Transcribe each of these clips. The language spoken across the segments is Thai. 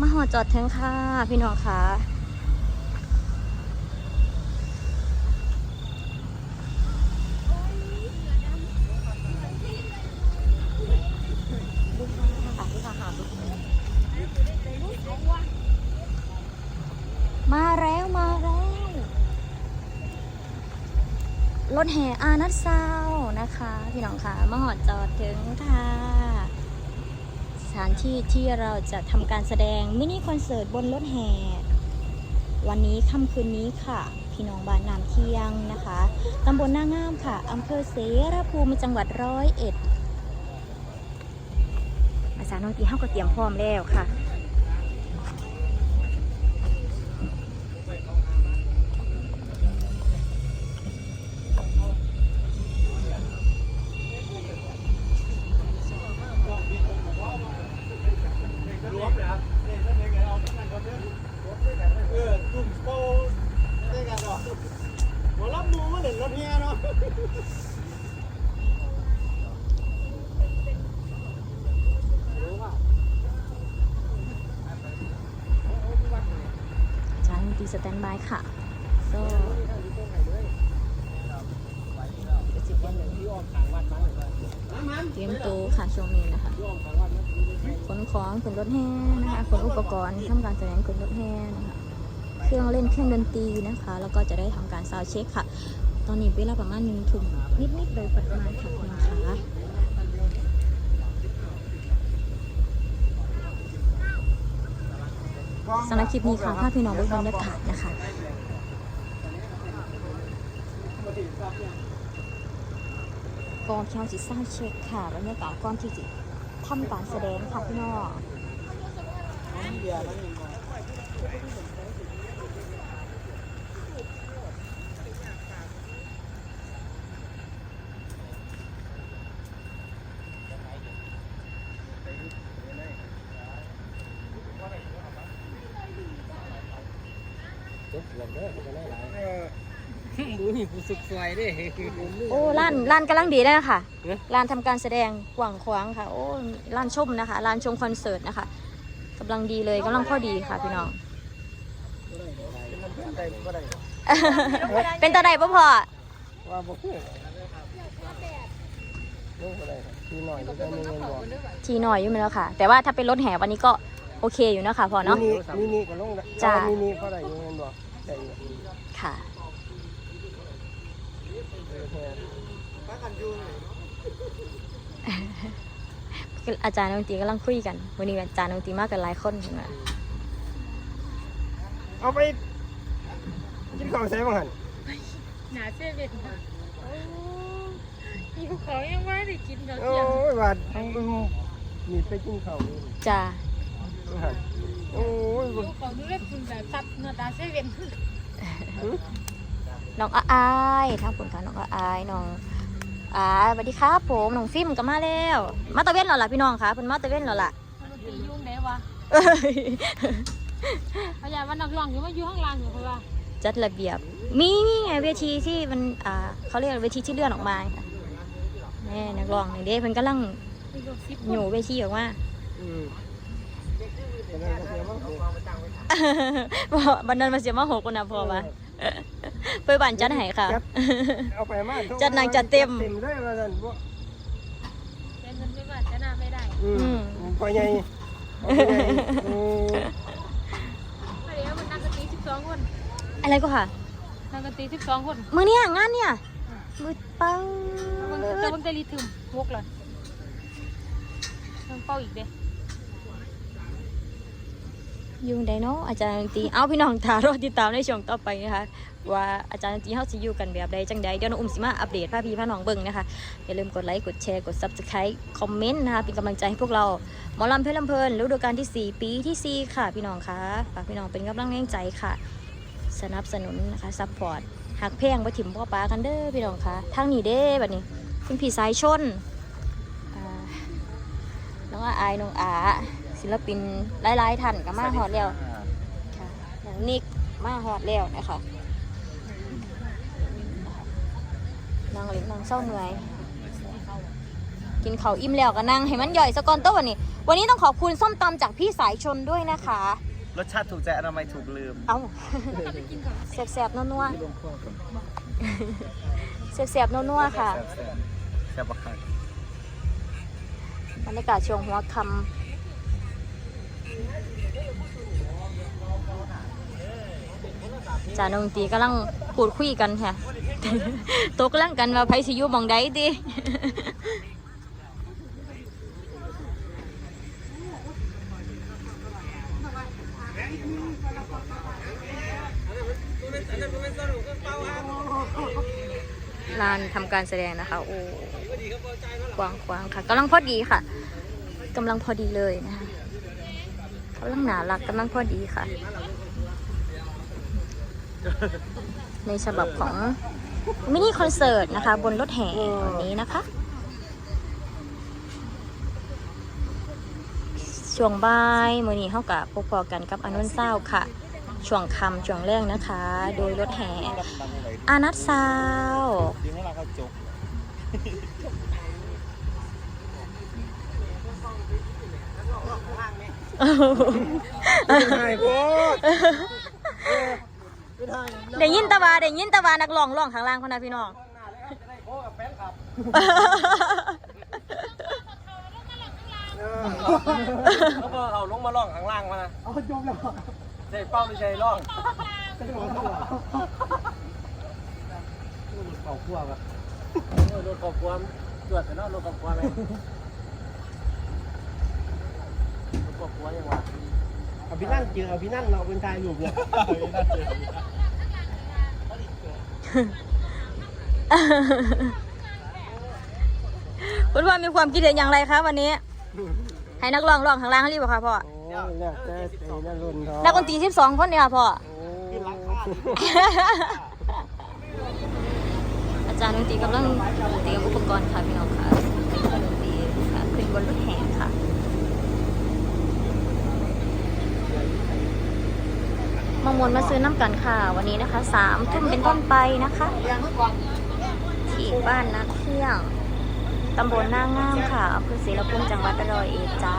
มาหอจอดถึงค่ะ พี่น้องค่ะมาแล้วมาแล้ว รถแห่อานัดซาวนะคะ พี่น้องค่ะมาหอดจอดถึงค่ะ ถานที่ที่เราจะทำการแสดงมินิคอนเสิร์ตบนรถแห่วันนี้ค่ำคืนนี้ค่ะ พี่น้องบ้านนามเที่ยงนะคะตำบลหน้างามค่ะอำเภอเสรภูมิจังหวัดร้อยเอ็ดมาจารย์น้องตีเฮาก็เตรียมพร้อมแล้วค่ะ เออตุ่มโปได้กันดอกหมอรับมูมาเด่นรถเฮียเนาะ อาจารย์ดน ตรีสแตนบายค่ะก็เตรียมตัวค่ะช่วงนี้นะคะขนของขนรถแห่นะคะขนอุปกรณ์ทำการแสดงขนรถแห่นะคะเครื่องเล่นเครื่องดนตรีนะคะ แล้วก็จะได้ทำการซาวด์เช็คค่ะ ตอนนี้เวลาประมาณหนึ่งทุ่มนิดๆโดยประมาณค่ะคุณนะคะ สำหรับคลิปนี้ค่ะภาพพี่น้องเบื้องบรรยากาศนะคะก่อนที่เราจะสร้างเช็คค่ะบรรยากาศก่อนที่จิทำการแสดงค่ะพี่น้อง เบียร์นั่นเองก่อนดูนี่กูสุกสวยเด้โอ้ร้านร้านกำลังดีเลยนะคะเอ๊ะร้านทำการแสดงกว้างขวางค่ะโอ้ร้านชมนะคะร้านชมคอนเสิร์ตนะคะกำลังดีเลยกำลังพอดีค่ะพี่น้องได้ก็ได้เป็นตาใดปะพ่อว่าบ่คือเรื่องอะไรทีหน่อยก็ได้มีเงินบอกทีหน่อยอยู่ไหมแล้วค่ะ แต่ว่าถ้าเป็นรถแห่วันนี้ก็ โอเคอยู่นะคะพ่อเนาะมินิมินิก็ลงได้จ้ามินิเขาได้เงินบอกได้อยู่ค่ะพักกันอยู่ไหนอาจารย์ดนตรีกำลังคุยกัน วันนี้อาจารย์ดนตรีมากกันหลายคนเห็นไหมเอาไปกินข้าวใส่บ้างหันหนาเซเว่นค่ะโอ้ยอยู่เขายังว่าได้กินดอกโอ้เทียมยว่ามีไปกินข้าวอยู่จ้าหัน โอ้ยอยู่เขาดูเล็บคุณแบบตัดเนื้อตาเซเว่นน้องอาอายทางผลค่ะน้องอาอายน้องอ่าสวัสดีครับผมน้องฟิล์มก็มาแล้ว มาตะเวนแล้วล่ะพี่น้องค่ะเพิ่นมาตะเวนแล้วล่ะมันตียุ่งไหนวะเอ้ยพยาวันนักร้องอยู่ว่าอยู่ข้างล่างอยู่เพราะว่าจัดระเบียบ มีนี่ไงเวทีที่มันอ่าเขาเรียกเวทีที่เลื่อนออกมาค่ะแม่นักร้องนี่เด้เพิ่นกำลังมีลูกสิบอยู่เวทีออกมา บ้างโอ้บ่บันนั้นมาเสียมาหกคนนะพอมาเพื่อบ้านจัดให้ค่ะจัดเอาไปมาจัดหนังจัดเต็มเต็มเลยว่าซั่นบ่แต่เงินไม่ว่าจะหน้าไม่ได้ อือืมมพอใหญ่พอใหญ่อืมเดี๋ยวมันนักดนตรีสิบสองคนอะไรก็ค่ะนักดนตรีสิบสองคนมือเนี่ยงานเนี่ยมือปังมันจะมันจะรีทึมวกเลยต้องเป้าอีกเด้ ยู่ไดเนาะอาจารย์ดนตรีเอาพี่น้องทารอติดตามในช่วงต่อไปนะคะ ว่าอาจารย์ดนตรีเฮาสิอยู่กันแบบใดจังใดเดี๋ยวน้องอุ้มสิมาอัปเดตพาพี่พาน้องเบิ่งนะคะอย่าลืมกดไลค์กดแชร์กด Subscribe คอมเมนต์นะคะเป็นกำลังใจให้พวกเราหมอลำเพลินลำเพลินฤดูกาลที่ 4 ปีทีสี่4 ค่ะพี่น้องคะฝากพี่น้องเป็นกำลังแรงใจค่ะ สนับสนุนนะคะซัพพอร์ตหักเพลงบ่ถิ่มพ่อปลากันเด้อพี่น้องคะทางนี้เด้แบัดนี้คุณพี่สายชนน้องอาอายน้องอา ศิลปินหลายๆท่านก็มาฮอดแล้วค่ะอย่างนิกมาฮอดแล้วนะคะนางเล่นนางเศร้าเหนื่อยกินข้าวอิ่มแล้วก็นั่งให้มันย่อยซะก่อนโต๊ะวันนี้ วันนี้ต้องขอบคุณส้มตำจากพี่สายชนด้วยนะคะ รสชาติถูกใจอนามัยถูกลืม เอ้าแสบๆนัวที่ลงข้อกันๆแสบๆนัวๆค่ะแซ่บแซ่บบักคักบรรยากาศช่วงหัวคำ จานดนตรีกำลังพูดคุยกันค่ะโตกำลังกันว่าไผสิอยู่มองใดดิลานทำการแสดงนะคะ โอ้กว้างกว้างๆค่ะกำลังพอดีค่ะกำลังพอดีเลยนะคะ กำลังหนารักกำลังพอดีค่ะ ในฉบับของมินิคอนเสิร์ตนะคะ บนรถแห่วันนี้นะคะ ช่วงบ่ายมือนี้เข้ากับพบพอกันกับอนุนเศร้าค่ะ ช่วงคำช่วงแรกนะคะ โดยรถแห่อานัทซาว ไม่ได้โคตรไม่ได้ได้ยินตะวาได้ยินตะวานักร้องร้องข้างล่างพะนะพี่น้องเขาบอกเอาลงมาล่องข้างล่างมาเอาจบแล้วใส่เป้าหรือใส่ล่องจะบอกเขาว่าเขาคั่วปะรถครอบครัวตรวจแต่นอกรถครอบครัวไหม รถครอบครัวยังวะเอาพี่นั่งเจอเอาพี่นั่งเราเป็นชายอยู่เนี่ยคุณพ่อมีความคิดเห็นอย่างไรคะวันนี้ ให้นักร้องร้องข้างล่างให้รีบบอกค่ะพ่อโอ้ยเนี่ยแต่ตีนั่นรุ่นทองนักดนตรี12คนเนี่ยค่ะพ่อคือรักข้าดิอาจารย์ดนตรีกำลังเตรียมอุปกรณ์ค่ะพี่น้องค่ะเป็นเครื่องดนตรีค่ะขึ้นบนรถแห่ค่ะ มวนมาซื้อน้ำกันค่ะ วันนี้นะคะสามทุ่มเป็นต้นไปนะคะที่บ้านนักเที่ยงตำบลหน้างามค่ะอำเภอศรีละพุ่มจังหวัดร้อยเอ็ดจ้า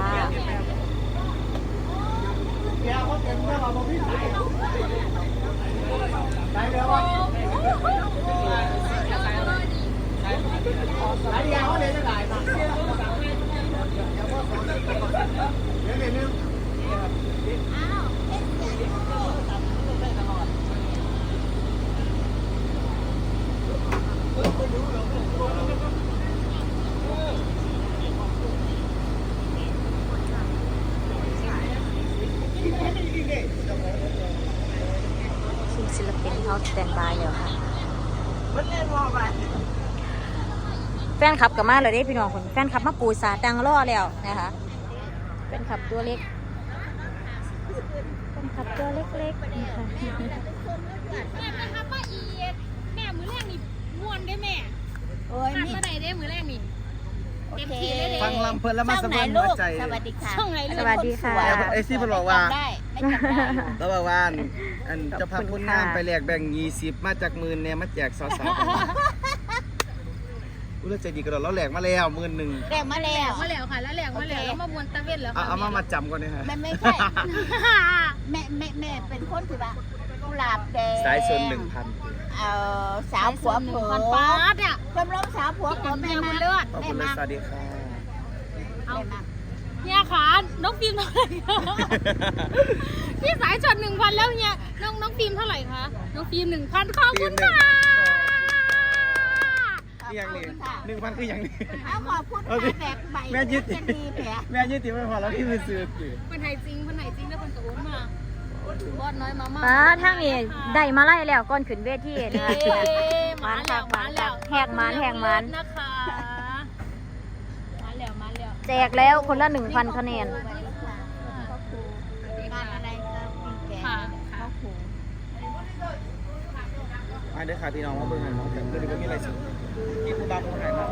ทีมศิลปินเขาสแตนบายอยู่ค่ะ แฟนคลับกับมาเลยเด้พี่น้องคนแฟนคลับมาปูสาดังล่อแล้วนะคะแฟนคลับตัวเล็กแฟนคลับตัวเล็กๆนะคะแม่นะคะป้าอีแม่มือแรกนี่ม่วนได้แม่โอ้ยผ่านนี่มาไหนได้มือแรกนี่โอเต็มเคที่เลยเด้ฟังลำเพลินแล้วมาสะบัดหัวใจสวัสดีค่ะช่องไหนสเลยวัสดีค่ะไอ้ซี่มันบอกว่าจำได้ไม่จำได้แล้วบอกว่าอันอันเจะพาพคนงานไปแลกแบ่งยี่สิบมาจากหมื่นเนี่ยมาแจกสาวๆกัน อุ้ยแล้วใจดีกระโดดเราแหลกมาแล้วหมื่นหนึ่งแรกมาแล้วมาแล้วค่ะ แล้วแหลกมาแล้วแล้วมามวนตะเวนแล้วเอาค่ะเอามามาจำก่อนนะฮะแม่ไม่ใช่ แม่แม่แม่เป็นคนที่ว่ากุหลาบแดงสายชนหนึ่งพัน เอ่อสาวผัวเผลอพันปาดอะชมรมสาวผัวเผลอแม่แม่บุมาญเลือดขอบแม่คุณและมาสวัสดีค่ะเอาแม่มาเนี่ยค่ะน้องฟิล์มเท่าไหร่คะพี่สายชนหนึ่งพันแล้วเนี่ยน้องน้องฟิล์มเท่าไหร่คะน้องฟิล์มหนึ่งพันขอบคุณค่ะ นี่ยังนี่ขอบคุณค่ะหนึ่งพันคือยังนี่เอาขอบคุณเอาสิค่ะแบกใบแม่ยึดจะดีแผลแม่ยืดติไม่พอแล้วที่ไปซื้อสิเป็นไทยจริงเป็นไทยจริงแล้วเป็นตัวอ้วนมาบอดน้อยมามาป้าทางนี้ได้มาไล่แล้วก่อนขึ้นเวทีนะเอ๊คะมาแล้วมาแล้วแหกมันแหกมันนะคะมาแล้วมาแล้วแจกแล้วคนละหนึ่งพันคะแนน เด้อค่ะพี่น้องมาเบิ่งหน่อยเนาะแต่เพื่อนก็มีอะไรสิที่คุณบ้าคุณหายมา